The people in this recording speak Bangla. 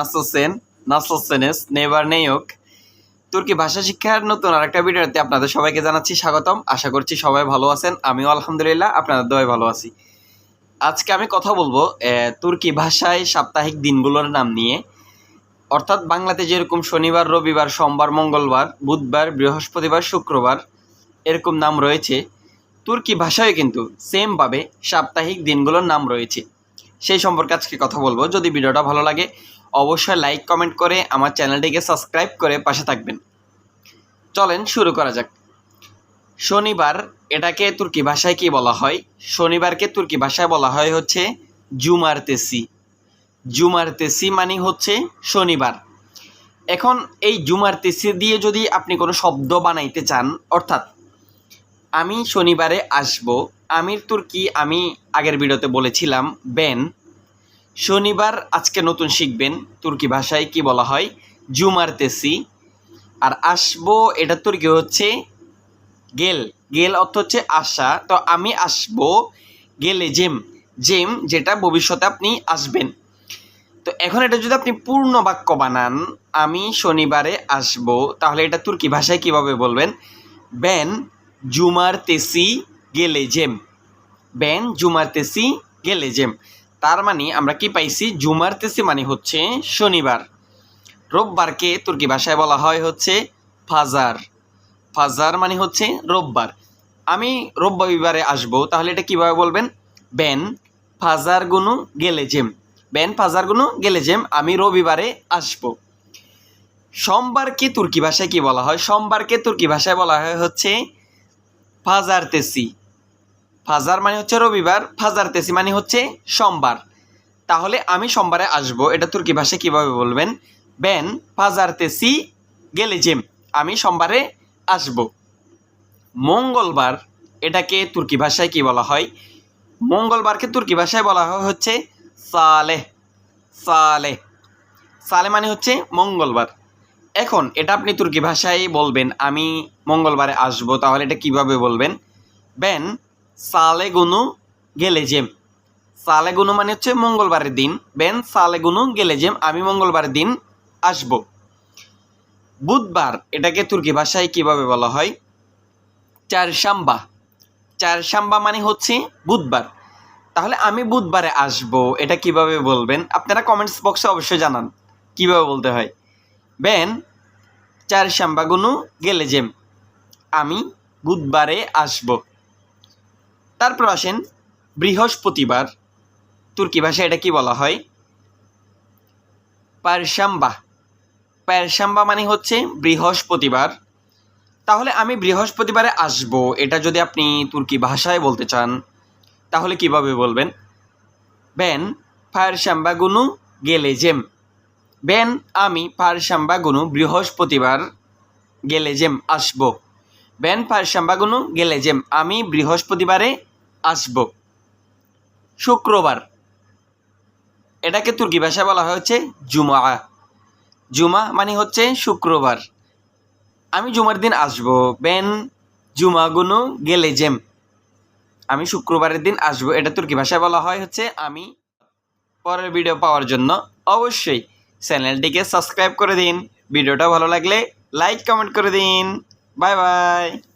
নাসোসেন, নাসোসেনেস নেভার নেয়ক তুর্কি ভাষা শিক্ষার নতুন আরেকটা ভিডিওতে আপনাদের সবাইকে জানাচ্ছি স্বাগতম। আশা করছি সবাই ভালো আছেন, আমিও আলহামদুলিল্লাহ আপনাদের দোয়ায় ভালো আছি। আজকে আমি কথা বলব তুর্কি ভাষায় সাপ্তাহিক দিনগুলোর নাম নিয়ে। অর্থাৎ বাংলাতে যেরকম শনিবার, রবিবার, সোমবার, মঙ্গলবার, বুধবার, বৃহস্পতিবার, শুক্রবার এরকম নাম রয়েছে, তুর্কি ভাষায় কিন্তু সেমভাবে সাপ্তাহিক দিনগুলোর নাম রয়েছে। সেই সম্পর্কে আজকে কথা বলব। যদি ভিডিওটা ভালো লাগে অবশ্যই লাইক কমেন্ট করে আমার চ্যানেলটিকে সাবস্ক্রাইব করে পাশে থাকবেন। চলেন শুরু করা যাক। শনিবার, এটাকে তুর্কি ভাষায় কি বলা হয়? শনিবারকে তুর্কি ভাষায় বলা হয় হচ্ছে জুমারতেসি। জুমারতেসি মানে হচ্ছে শনিবার। এখন এই জুমারতেসি দিয়ে যদি আপনি কোনো শব্দ বানাইতে চান, অর্থাৎ আমি শনিবারে আসব, আমির তুর্কি, আমি আগের ভিডিওতে বলেছিলাম বেন শনিবার আজকে নতুন শিখবেন তুর্কি ভাষায় কি বলা হয়, জুমারতেসি। আর আসব, এটা তুর্কি হচ্ছে গেল। গেল অর্থ হচ্ছে আসা তো আমি আসব গেলে জেম। জেম যেটা ভবিষ্যতে আপনি আসবেন। তো এখন এটা যদি আপনি পূর্ণ বাক্য বানান, আমি শনিবারে আসব, তাহলে এটা তুর্কি ভাষায় কীভাবে বলবেন? ব্যান জুমার তেসি গেলে জেম। ব্যান জুমার তেসি গেলে জেম। তার মানে আমরা কি পাইছি? জুমার তেসি মানে হচ্ছে শনিবার। রোববারকে তুর্কি ভাষায় বলা হয় হচ্ছে ফাজার। ফাজার মানে হচ্ছে রোববার। আমি রবিবারে আসব, তাহলে এটা কীভাবে বলবেন? বেন ফাজার গুনু গেলে জেম। বেন ফাজার গুনু গেলে জেম, আমি রবিবারে আসব। সোমবারকে তুর্কি ভাষায় কি বলা হয়? সোমবারকে তুর্কি ভাষায় বলা হয় হচ্ছে ফাজার তেসি। ফাজার মানে হচ্ছে রবিবার, ফাজার তেসি মানে হচ্ছে সোমবার। তাহলে আমি সোমবারে আসব, এটা তুর্কি ভাষায় কীভাবে বলবেন? বেন, ফাজার তেসি, গেলে জেম, আমি সোমবারে আসব। মঙ্গলবার, এটাকে তুর্কি ভাষায় কি বলা হয়? মঙ্গলবারকে তুর্কি ভাষায় বলা হয় হচ্ছে সালে সালে সালে মানে হচ্ছে মঙ্গলবার। এখন, এটা আপনি তুর্কি ভাষায় বলবেন, আমি মঙ্গলবারে আসব, তাহলে এটা কীভাবে বলবেন? বেন সালে গুনু গেলে জেম সালে গুনু মানে হচ্ছে মঙ্গলবারের দিন। বেন সালে গুনু গেলে জেম আমি মঙ্গলবারের দিন আসব। বুধবার, এটাকে তুর্কি ভাষায় কীভাবে বলা হয়? চারশাম্বা চারশাম্বা মানে হচ্ছে বুধবার। তাহলে আমি বুধবারে আসব, এটা কীভাবে বলবেন? আপনারা কমেন্টস বক্সে অবশ্যই জানান, কীভাবে বলতে হয়। বেন চার শ্যাম্বাগুনু গেলে জেম আমি বুধবারে আসব। তারপর আসেন বৃহস্পতিবার। তুর্কি ভাষায় এটা কি বলা হয়? পারশাম্বা পারশাম্বা মানে হচ্ছে বৃহস্পতিবার। তাহলে আমি বৃহস্পতিবারে আসব, এটা যদি আপনি তুর্কি ভাষায় বলতে চান, তাহলে কীভাবে বলবেন? বেন ফায়ার গুনু গেলে জেম। বেন, আমি ফায়ার গুনু বৃহস্পতিবার গেলে জেম, আসব। বেন ফায়ার গুনু গেলে জেম, আমি বৃহস্পতিবারে আসব। শুক্রবার। এটাকে তুর্কি ভাষায় বলা হয় হচ্ছে জুমা। জুমা মানে হচ্ছে শুক্রবার। আমি জুমার দিন আসব। বেন জুমাগুনু গেলে জেম। আমি শুক্রবারের দিন আসব। এটা তুর্কি ভাষায় বলা হয় হচ্ছে আমি পরের ভিডিও পাওয়ার জন্য। অবশ্যই চ্যানেলটিকে সাবস্ক্রাইব করে দিন। ভিডিওটা ভালো লাগলে লাইক, কমেন্ট করে দিন। Bye bye.